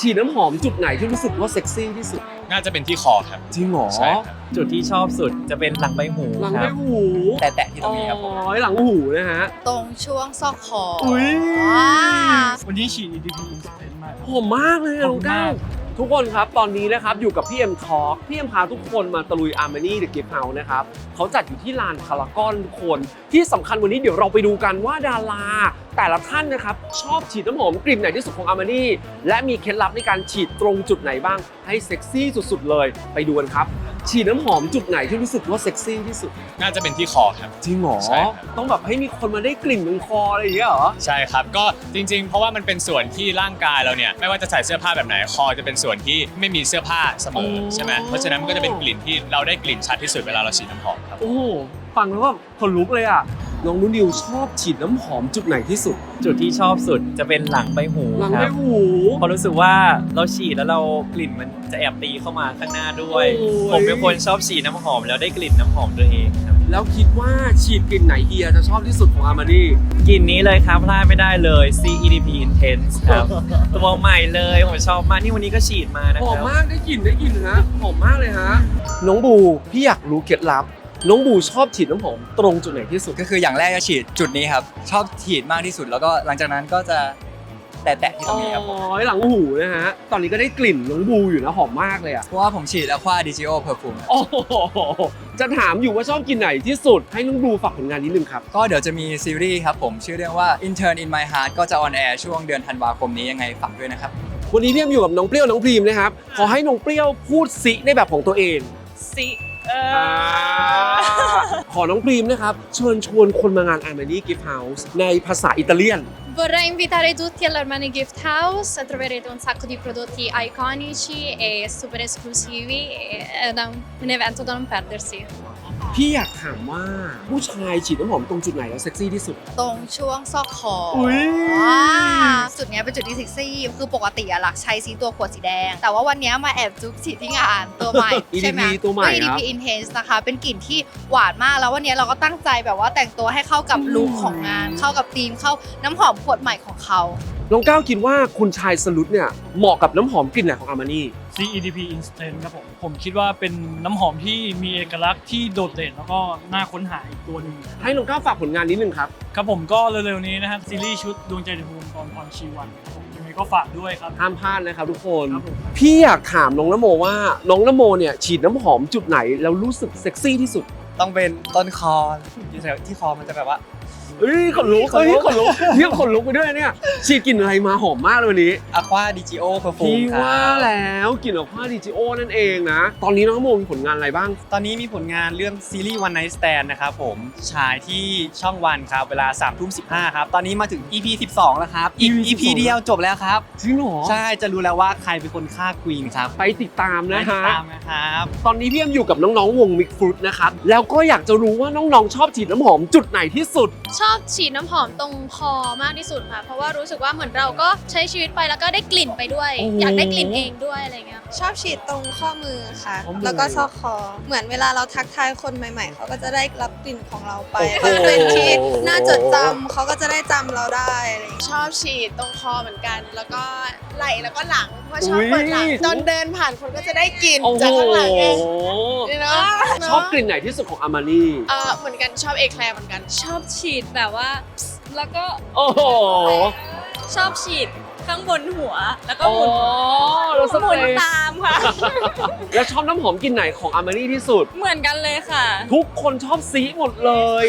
ฉีดน้ำหอมจุดไหนที่รู้สึกว่าเซ็กซี่ที่สุด น่าจะเป็นที่คอครับ จริงเหรอ ใช่ครับ จุดที่ชอบสุดจะเป็นหลังใบหูหลังคไม่รับหูแต่แตะที่ตรงนี้ครับผมอ๋อหลังหูนะฮะ ตรงช่วงซอกคออุ๊ย ว้าวันนี้ฉีด EDP Instant มากหอมมากเลยอะขอบน้อคุงณก้ามาวกทุกคนครับตอนนี้นะครับอยู่กับพี่เอ็มทอล์กพี่เอ็มพาทุกคนมาตะลุยอาร์มานี่เดอะเก็บเฮาส์นะครับเขาจัดอยู่ที่ลานพารากอนทุกคนที่สำคัญวันนี้เดี๋ยวเราไปดูกันว่าดารา แต่ละท่านนะครับ ชอบฉีดน้ำหอมกลิ่นไหนที่สุดของอาร์มานี่และมีเคล็ดลับในการฉีดตรงจุดไหนบ้าง ให้เซ็กซี่สุดๆ เลยไปดูกันครับ ฉีดน้ำหอมจุดไหนที่รู้สึกว่าเซ็กซี่ที่สุด น่าจะเป็นที่คอครับ จริงเหรอ ใช่ครับ ต้องแบบให้มีคนมาได้กลิ่นตรงคออะไรอย่างเงี้ยเหรอ ใช่ครับ ก็จริง ๆ เพราะว่ามันเป็นส่วนที่ร่างกายเราเนี่ยไม่ว่าจะใส่เสื้อผ้าแบบไหนคอจะเป็นส่วนที่ไม่มีเสื้อผ้าเสมอโอ้ใช่ไหมเพราะฉะนั้นมันก็จะเป็นกลิ่นที่เราได้กลิ่นชัดที่สุดเวลาเราฉีดน้ำหอมครับ โอ้โหฟังแล้วแบบขนลุกเลยอะ น้องนุ่นนิวชอบฉีดน้ำหอมจุดไหนที่สุด จุดที่ชอบสุดจะเป็นหลังใบหูหลังคไม่รับ หู เพราะรู้สึกว่าเราฉีดแล้วเรากลิ่นมันจะแอบตีเข้ามาข้างหน้าด้วย โอ้ย ผมเป็นคนชอบฉีดน้ำหอมแล้วได้กลิ่นน้ำหอมตัวเองครับแล้วคิดว่าฉีดกลิ่นไหนเฮียจะชอบที่สุดของอาร์มานี่กลิ่นนี้เลยครับพลาดไม่ได้เลย CEDP Intense ครับ ตัวใหม่เลยผมชอบมากนี่วันนี้ก็ฉีดมานะหคอมรับมากได้กลิ่นได้กลิ่นฮะหอมมากเลยฮะ น้องบูพี่อยากรู้เคล็ดลับ น้องบูชอบฉีดน้ำหอมตรงจุดไหนที่สุด ก็คืออย่างแรกจะฉีดจุดนี้ครับ ชอบฉีดมากที่สุด แล้วก็หลังจากนั้นก็จะแตะๆที่ตรงนี้ครับอ๋อหลังหูนะฮะ ตอนนี้ก็ได้กลิ่นน้องบูอยู่นะหอมมากเลยอะ เพราะว่าผมฉีด Aqua Digio Perfume ครับโอ้โหจะถามอยู่ว่าชอบกลิ่นไหนที่สุด ให้น้องบูฝากผลงานนิดนึงครับ ก็เดี๋ยวจะมีซีรีส์ครับผมชื่อเรื่องว่า Intern in My Heart ก็จะออนแอร์ช่วงเดือนธันวาคมนี้ยังไงฝากด้วยนะครับ วันนี้พี่เอ็มอยู่กับน้องเปรี้ยวน้องพรีมนะครับ ขอให้น้องเปรี้ยวพูดสิในแบบของตัวเองสิ เออ่าขอน้องพรีมนะครับ เชิญชวนคนมางาน Armani Gift House ในภาษาอิตาเลียน Vorrei invitare tutti all'Armani Gift House, troverete un sacco di prodotti iconici e super esclusivi, e- è da un- un evento da non perdersi. พี่อยากถามว่าผู้ชายฉีดน้ำหอมตรงจุดไหนแล้วเซ็กซี่ที่สุด ตรงช่วงซอกคออุ๊ย ว้าจุดเนี้ยเป็นจุดที่เซ็กซี่ คือปกติอะหลักใช้ซีตัวขวดสีแดง แต่ว่าวันเนี้ยมาแอบจุ๊บฉีดที่งานตัวใหม่ใช่ไหม EDP ตัวใหม่ครับ EDP Intense นะคะ เป็นกลิ่นที่หวานมาก แล้ววันเนี้ยเราก็ตั้งใจแบบว่าแต่งตัวให้เข้ากับลุคของงาน เข้ากับธีม เข้าน้ำหอมขวดใหม่ของเขา น้องก้าวคิดว่าคุณชายสลุดเนี่ยเหมาะกับน้ำหอมกลิ่นไหนของ Armani CEDP Instant ครับผมผมคิดว่าเป็นน้ำหอมที่มีเอกลักษณ์ที่โดดเด่นแล้วก็น่าค้นหาอีกตัวหนึ่งให้น้องก้าวฝากผลงานนิดนึงครับ ครับผมก็เร็วๆนี้นะครับซีรีส์ชุดดวงใจในภูมิตอนพรชีวันครับผมยังไงก็ฝากด้วยครับ ห้ามพลาดนะครับทุกคน ครับผม พี่อยากถามน้องนโมว่าน้องนโมเนี่ยฉีดน้ำหอมจุดไหนแล้วรู้สึกเซ็กซี่ที่สุด ต้องเป็นต้นคอที่แถวที่คอมันจะแบบว่า เอ้ยขนลุกขนลุกเอ้ยขนลุกเนี่ยขนลุกไปด้วยเนี่ยฉีดกลิ่นอะไรมาหอมมากเลยวันนี้ Aqua Digio พี่ Perfume คว่ารับแล้วกลิ่นออกผ้าดิจิโอนั่นเองนะ ตอนนี้น้องนโมมีผลงานอะไรบ้าง ตอนนี้มีผลงานเรื่องซีรีส์ One Night Stand นะครับผมฉายที่ช่องวันครับ เวลา3ามทุ่มสิครับ ตอนนี้มาถึง EP 12 แล้วครับ อีก EP EP เดียวจบแล้วครับ จริงเหรอใช่จะรู้แล้วว่าใครเป็นคนฆ่าควีนครับไปติดตามไปนะติดฮะ ตามนะครับ ตอนนี้พี่เอ็มอยู่กับน้องๆวงมิกฟรุตนะครับ แล้วก็อยากจะรู้ว่าน้องๆชอบฉีดน้ำหอมจุดไหนที่สุดชอบฉีดน้ำหอมตรงคอมากที่สุดค่ะ เพราะว่ารู้สึกว่าเหมือนเราก็ใช้ชีวิตไปแล้วก็ได้กลิ่นไปด้วย โอ้อยากได้กลิ่นเองด้วยอะไรเงี้ย ชอบฉีดตรงข้อมือค่ะ ข้อมือแล้วก็ซอกคอ เหมือนเวลาเราทักทายคนใหม่ ๆ เขาก็จะได้รับกลิ่นของเราไปโอ้โหมันเป็นที่น่าจดจำเขาก็จะได้จำเราได้อะไรอย่างเงี้ยชอบฉีดตรงคอเหมือนกัน แล้วก็ไหล่แล้วก็หลังเพราะชอบอุ๊ยเปิดหลังตอนเดินผ่านคนก็จะได้กลิ่นโอ้โหจากข้างหลังเองนี่เนาะชอบกลิ่นไหนที่สุดของอามานี่เออเหมือนกันชอบเอแคลร์เหมือนกัน ชอบฉีดแบบว่า แล้วก็ โอ้โห ชอบฉีด ข้างบนหัวแล้วก็โอ้หมุนเราสหเปมุรนย์ตามค่ะ แล้วชอบน้ำหอมกลิ่นไหนของอามานี่ที่สุด เหมือนกันเลยค่ะ ทุกคนชอบซีหมดเลย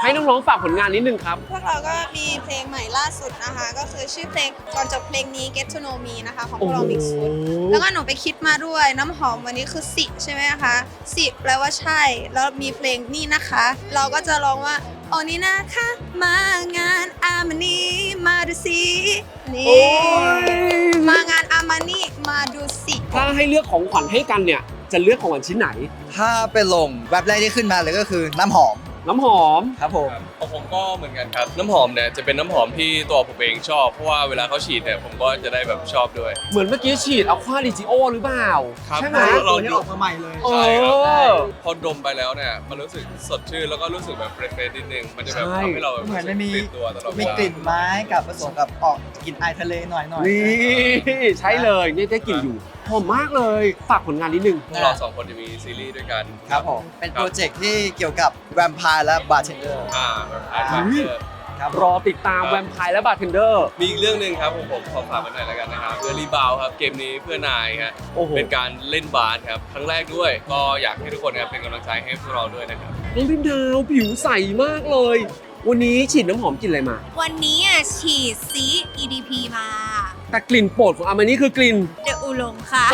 ให้น้องๆฝากผลงานนิดนึงครับ พวกเราก็มีเพลงใหม่ล่าสุดนะคะ ก็คือชื่อเพลงก่อนจบเพลงนี้ Get to Know Me นะคะ ของพวกเรา Mix Food แล้วก็หนูไปคิดมาด้วยน้ำหอมวันนี้คือสิใช่ไหมคะสิแปลว่าใช่ แล้วมีเพลงนี่นะคะ เราก็จะร้องว่าโอนี่นะคะ มางานอามานีมาดูสินี่โอ้ยมางานอามานีมาดูสิถ้าให้เลือกของขวัญให้กันเนี่ย จะเลือกของขวัญชิ้นไหน ถ้าเป็นลงแวบแรกที่ขึ้นมาเลยก็คือน้ำหอม น้ำหอม ครับผมของผมก็เหมือนกันครับ น้ำหอมเนี่ยจะเป็นน้ำหอมที่ตัวผมเองชอบ เพราะว่าเวลาเขาฉีดเนี่ยผมก็จะได้แบบชอบด้วย เหมือนเมื่อกี้ฉีดอะควาลิจิโอหรือเปล่า ครับใช่ไหมเราดมเอใช่ครับ อ พอดมไปแล้วเนี่ยมันรู้สึกสดชื่นแล้วก็รู้สึกแบบเฟรชๆนิดนึงมันจะแบบใช่ ทำให้เราแบบเหมือนมันมีตื่นตัวตลอดเวมีลากลิ่นไม้กับผสมกับออกกลิ่นไอายทะเลหน่อยหน่อยนี่ ใช่เลยนี่ได้กลิ่นอยู่ หอมมากเลยฝากผลงานนิดนึง พวกเราสองคนจะมีซีรีส์ด้วยกันครับผม เป็นโปรเจกต์ที่เกี่ยวกับแวมไพร์และบาร์เทนเดอร์ อ่าแบบอาร์ตอุ๊ย ครับรอติดตามแวมไพร์และบาร์เทนเดอร์ มีอีกเรื่องหนึ่งครับผมผมขอฝากไว้หน่อยแล้วกันนะครับเพื่อรีบาวครับเกมนี้เพื่อนายครับโอ้โห เป็นการเล่นบาสครับครั้งแรกด้วย ก็อยากให้ทุกคนครับเป็นกำลังใจให้พวกเราด้วยนะครับ น้องพิมดาวผิวใสมากเลย วันนี้ฉีดน้ำหอมกลิ่นอะไรมา วันนี้อะฉีดซี EDP มา แต่กลิ่นโปรดของอามานี่คือกลิ่นเดอะอูห ลงค่ะ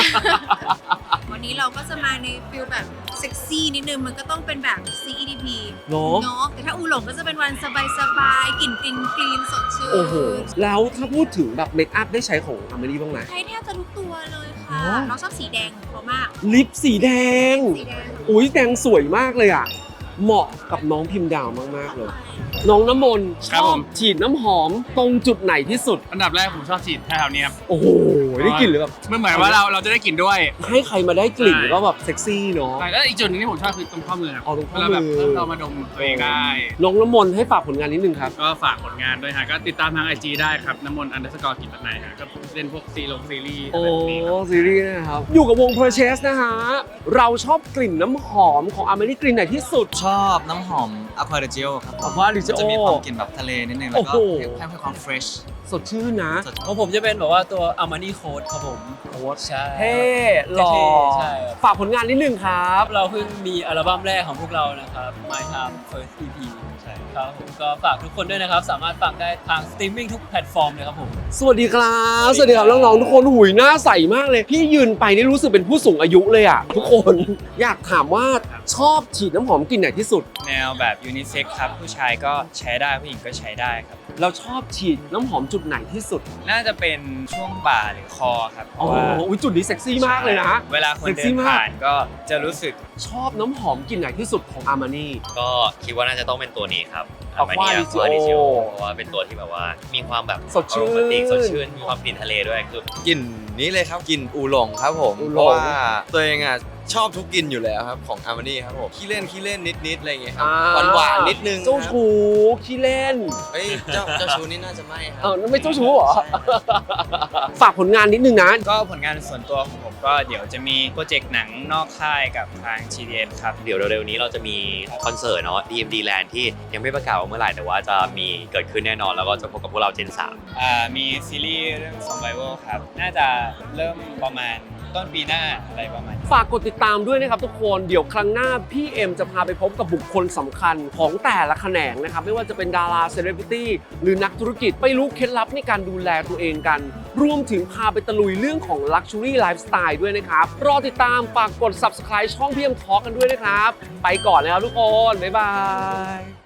วันนี้เราก็จะมาในฟิลแบบเซ็กซี่นิดนึงมันก็ต้องเป็นแบบ CEDP เนอะเนาะแต่ถ้าอูหลงก็จะเป็นวันสบายๆกลิ่นกลิ่นกลีนสดชื่นโอ้โห แล้วถ้าพูดถึงแบบเมคอัพได้ใช้ของอามานี่บ้างไหม ใช้แทบจะทุกตัวเลยค่ะเนอะเราชอบสีแดงของเขามาก ลิปสีแดง สีแดงอุ้ยแดงสวยมากเลยอะ เหมาะกับน้องพิมพ์ดาวมาก ๆ เลยน้องน้ำมนต์ชครับอผบม ฉีดน้ำหอมตรงจุดไหนที่สุด อันดับแรกผมชอบฉีดแถวๆนี้ครับโอ้โหได้กลิ่นเลยแบบเมื่อเหมือนว่าเราเราจะได้กลิ่นด้วย ให้ใครมาได้กลิ่นใช่ ก็แบบเซ็กซี่เนาะใช่แล้วอีกจุดหนึงที่ผมชอบคือตรงข้อมือครับเอาตรงข้อเวลาแบบมือเรามาดมตัวเองได้ น้องน้ำมนต์ให้ฝากผลงานนิดนึงครับ ก็ฝากผลงานด้วยฮะก็ติดตามทางไอจีได้ครับน้ำมนต์อันเดอร์สกอร์กิจตนายฮะก็เล่นพวกซีลงซีรีส์อะโอ้ไรแบบนี้ครับซีรีส์นะครับ อยู่กับวง Purchase นะฮะ เราชอบกลิ่นน้ำหอมของอามานี่กลิ่นไหนที่สุดชอบน้ำหอมอะควาเดจิโอครับผม Aqua Regio จะมีความกลิ่นแบบทะเลนิดนึง แล้วก็โอ้โหเพิ่มให้ความเฟรช สดชื่นนะ ของผมจะเป็นแบบว่าตัว Armani Code ครับผมโค้ดใช่เท่หล่อใช่ครับฝากผลงานนิดนึงครับ เราเพิ่งมีอัลบั้มแรกของพวกเรานะครับ My Time First EP ใช่ครับผมก็ฝากทุกคนด้วยนะครับ สามารถฟังได้ทางสตรีมมิ่งทุกแพลตฟอร์มเลยครับผม สวัสดีครับ สวัสดีครับน้องๆทุกคนหุยหน้าใสมากเลย พี่ยืนไปนี่รู้สึกเป็นผู้สูงอายุเลยอะทุกคนอยากถามว่าชอบฉีดน้ำหอมกลิ่นไหนที่สุด แนวแบบยูนิเซ็กครับผู้ชายก็ใช้ได้ผู้หญิงก็ใช้ได้ครับ เราชอบฉีดน้ำหอมจุดไหนที่สุดน่าจะเป็นช่วงบ่าหรือคอครับเพอ๋อราะว่าอุ๊ยจุดนี้เซ็กซี่มากเลยนะ เวลาคนเซ็กเดิซี่นมาก ผ่านก็จะรู้สึกชอบน้ำหอมกลิ่นไหนที่สุดของอามานี่ก็คิดว่าน่าจะต้องเป็นตัวนี้ครับ Aqua Armani Regio Aqua Regio เพราะว่าเป็นตัวที่แบบว่ามีความแบบสดชื่น โรแมนติกสดชื่นมีความกลิ่นทะเลด้วยคือกลิ่นนี้เลยครับกลิ่นอูหลงครับผมอูหลง เพราะว่าตัวเองอะชอบทุกกลิ่นอยู่แล้วครับของอาร์มานี่ครับผมขี้เล่นขี้เล่นนิดๆอะไรอย่างเงี้ยครับหวานหวานๆนิดนึงเจ้าครับชู้ขี้เล่น เฮ้ยเจ้าเจ้าชูนี่น่าจะไม่ครัเออนั่นไม่เจ้าชู้เหรอฝากผลงานนิดนึงนะ ก็ผลงานส่วนตัวของผมก็เดี๋ยวจะมีโปรเจกต์หนังนอกค่ายกับทาง GDN ครับ เดี๋ยวเร็วๆนี้เราจะมีคอนเสิร์ตเนาะ DMD Land ที่ยังไม่ประกาศว่าเมื่อไหร่แต่ว่าจะมีเกิดขึ้นแน่นอน แล้วก็จะพบกับพวกเราเจน3อ่ามีซีรีส์เรื่อง Survival ครับ น่าจะเริ่มประมาณต้นปีหน้าอะไรประมาณนี้ฝากกดติดตามด้วยนะครับทุกคน เดี๋ยวครั้งหน้าพี่เอ็มจะพาไปพบกับบุคคลสำคัญของแต่ละแขนงนะครับ ไม่ว่าจะเป็นดาราเซเลบริตี้หรือนักธุรกิจ ไปรู้เคล็ดลับในการดูแลตัวเองกัน รวมถึงพาไปตะลุยเรื่องของ Luxury Lifestyle ด้วยนะครับ รอติดตามฝากกด subscribe ช่องพี่เอ็มทอกันด้วยนะครับ ไปก่อนนะครับทุกคน บ๊ายบาย